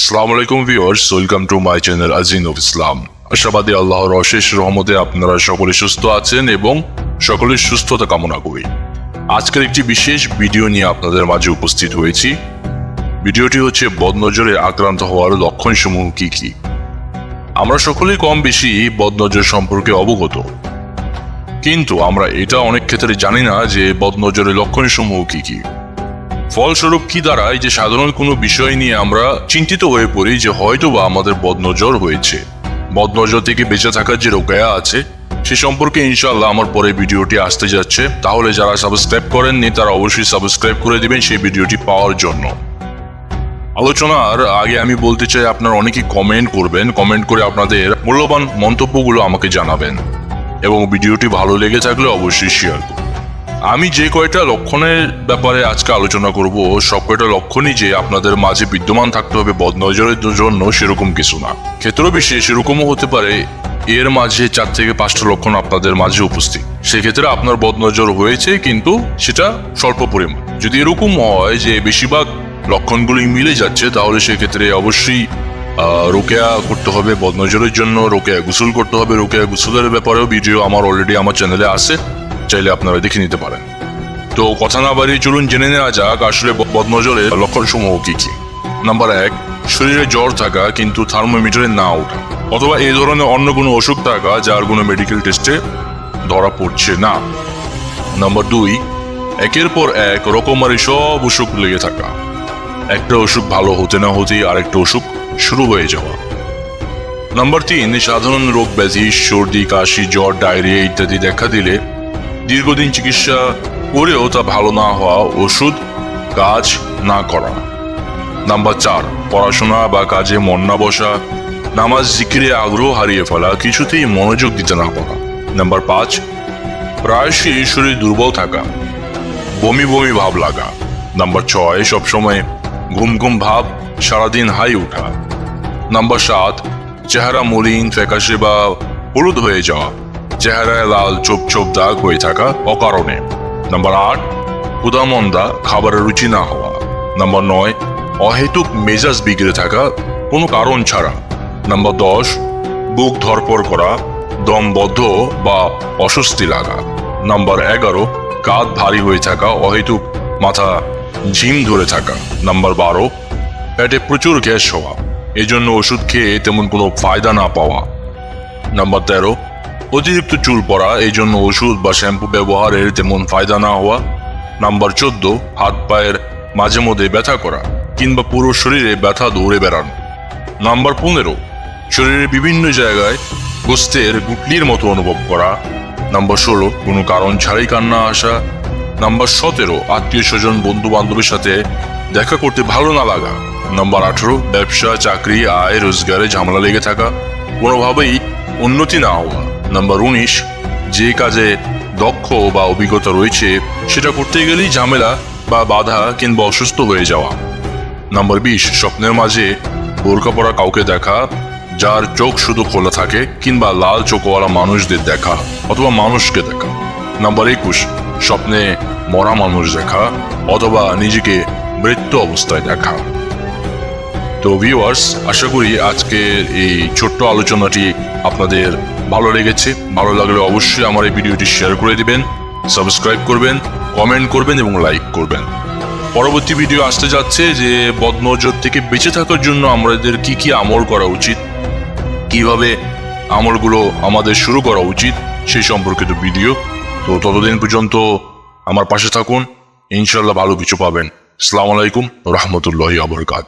আসসালামু আলাইকুম viewers welcome to my channel আজিন of ইসলাম আশাবাদী আল্লাহর অশেষ রহমতে আপনারা সকলে সুস্থ আছেন এবং সকলের সুস্থতা কামনা করি। আজকের একটি বিশেষ ভিডিও নিয়ে আপনাদের মাঝে উপস্থিত হয়েছি। ভিডিওটি হচ্ছে বদনজরে আক্রান্ত হওয়ার লক্ষণ সমূহ কি কি? আমরা সকলেই কম বেশি বদনজর সম্পর্কে অবগত। কিন্তু আমরা এটা অনেক ক্ষেত্রে জানি না যে বদনজরের লক্ষণ সমূহ কি কি। ফলস্বরূপ কি দাঁড়ায় যে সাধারণ কোনো বিষয় নিয়ে আমরা চিন্তিত হয়ে পড়ি যে হয়তো বা আমাদের বদনজর হয়েছে? বদনজর থেকে বেঁচে থাকার যে রোকেয়া আছে, সে সম্পর্কে ইনশাল্লাহ আমার পরে ভিডিওটি আসতে যাচ্ছে। তাহলে যারা সাবস্ক্রাইব করেননি, তারা অবশ্যই সাবস্ক্রাইব করে দিবেন সেই ভিডিওটি পাওয়ার জন্য। আলোচনার আগে আমি বলতে চাই, আপনার অনেকেই কমেন্ট করবেন। কমেন্ট করে আপনাদের মূল্যবান মন্তব্যগুলো আমাকে জানাবেন। এবং ভিডিওটি ভালো লেগে থাকলে অবশ্যই শেয়ার করুন। আমি যে কয়টা লক্ষণের ব্যাপারে আজকে আলোচনা করব, সব কয়টা লক্ষণই যে আপনাদের মাঝে বিদ্যমান থাকতে হবে, বদনজরের জন্য সেরকম কিছু না। ক্ষেত্র বিশেষ এরকমও হতে পারে, এর মাঝে চার থেকে পাঁচটা লক্ষণ আপনাদের মাঝে উপস্থিত। সেক্ষেত্রে আপনার বদনজর হয়েছে, কিন্তু সেটা স্বল্প পরিমাণ। যদি এরকম হয় যে বেশিরভাগ লক্ষণগুলি মিলে যাচ্ছে, তাহলে সেক্ষেত্রে অবশ্যই রোকেয়া করতে হবে বদনজরের জন্য, রোকেয়া গোসল করতে হবে, রোকেয়া গোসলের ব্যাপারেও ভিডিও আমার অলরেডি আমার চ্যানেলে আছে। চাইলে আপনারা দেখে নিতে পারেন। তো কথা না বাড়িয়ে চলুন, জেনে নেওয়া যাক আসলে বদনজরের লক্ষণ সমূহ কি কি। নাম্বার এক, শরীরে জ্বর থাকা কিন্তু থার্মোমিটারে না ওঠা, অথবা এই ধরনের অন্য কোনো অসুখ থাকা যার কোনো মেডিকেল টেস্টে ধরা পড়ছে না। নাম্বার দুই, একের পর এক রকমারি সব অসুখ লেগে থাকা। একটা অসুখ ভালো হতে না হতেই আরেকটা অসুখ শুরু হয়ে যাওয়া। নাম্বার তিন, সাধারণ রোগ ব্যাধি, সর্দি, কাশি, জ্বর, ডায়রিয়া ইত্যাদি দেখা দিলে দীর্ঘদিন চিকিৎসা করেও তা ভালো না হওয়া ওষুধ কাজ না করা। নাম্বার চার, পড়াশোনা বা কাজে মন না বসা, নামাজ জিকিরে আগ্রহ হারিয়ে ফেলা, কিছুতেই মনোযোগ দিতে না পারা। নাম্বার পাঁচ, প্রায়শই শরীর দুর্বল থাকা, বমি বমি ভাব লাগা। নাম্বার ছয়, সবসময় ঘুম ঘুম ভাব সারাদিন হাই ওঠা। নাম্বার সাত, চেহারা মলিন, ফ্যাকাশে বা হলুদ হয়ে যাওয়া। চেহারায় লাল চোপ চোপ দাগ হয়ে থাকা অকারণে। নাম্বার আট ক্ষুদামন্দা খাবারের রুচি না হওয়া। নাম্বার নয়, অহেতুক মেজাজ বিগড়ে থাকা কোনো কারণ ছাড়া। নাম্বার দশ, বুক ধরপড় করা, দম বদ্ধ বা অস্বস্তি লাগা। নাম্বার এগারো, কাঁধ ভারী হয়ে থাকা, অহেতুক মাথা ঝিম ধরে থাকা। নাম্বার বারো, পেটে প্রচুর গ্যাস হওয়া। এজন্য ওষুধ খেয়ে তেমন কোনো ফায়দা না পাওয়া। নাম্বার তেরো অতিরিক্ত চুল পড়া এই জন্য ওষুধ বা শ্যাম্পু ব্যবহারের তেমন ফায়দা না হওয়া। নাম্বার চোদ্দ, হাত পায়ের মাঝে মধ্যে ব্যথা করা কিংবা পুরো শরীরে ব্যথা দৌড়ে বেড়ানো। নাম্বার পনেরো, শরীরের বিভিন্ন জায়গায় গোস্তের গুটলির মতো অনুভব করা। নাম্বার ষোলো, কোনো কারণ ছাড়াই কান্না আসা। নাম্বার সতেরো, আত্মীয় স্বজন বন্ধু বান্ধবের সাথে দেখা করতে ভালো না লাগা। নাম্বার আঠেরো, ব্যবসা, চাকরি, আয়, রোজগারে ঝামেলা লেগে থাকা। কোনোভাবেই উন্নতি না হওয়া। নাম্বার উনিশ যে কাজে দক্ষ বা অভিজ্ঞতা রয়েছে, সেটা করতে গেলেই ঝামেলা বা বাধা কিংবা অসুস্থ হয়ে যাওয়া। নাম্বার বিশ স্বপ্নের মাঝে বোরকা পরা কাউকে দেখা, যার চোখ শুধু খোলা থাকে কিংবা লাল চোখওয়ালা মানুষদের দেখা অথবা মানুষকে দেখা। নাম্বার একুশ, স্বপ্নে মরা মানুষ দেখা অথবা নিজেকে মৃত্যু অবস্থায় দেখা। তো ভিউয়ার্স আশা করি আজকের এই ছোট্ট আলোচনাটি আপনাদের ভালো লেগেছে, ভালো লাগলে অবশ্যই আমার এই ভিডিওটি শেয়ার করে দিবেন সাবস্ক্রাইব করবেন কমেন্ট করবেন এবং লাইক করবেন। পরবর্তী ভিডিও আসতে যাচ্ছে যে বদনজর থেকে বেঁচে থাকার জন্য আমাদের কি কি আমল করা উচিত, কীভাবে আমলগুলো আমাদের শুরু করা উচিত সেই সম্পর্কিত ভিডিও তো ততদিন পর্যন্ত আমার পাশে থাকুন ইনশাল্লাহ ভালো কিছু পাবেন। আসসালামু আলাইকুম, রহমতুল্লাহি আবরকাত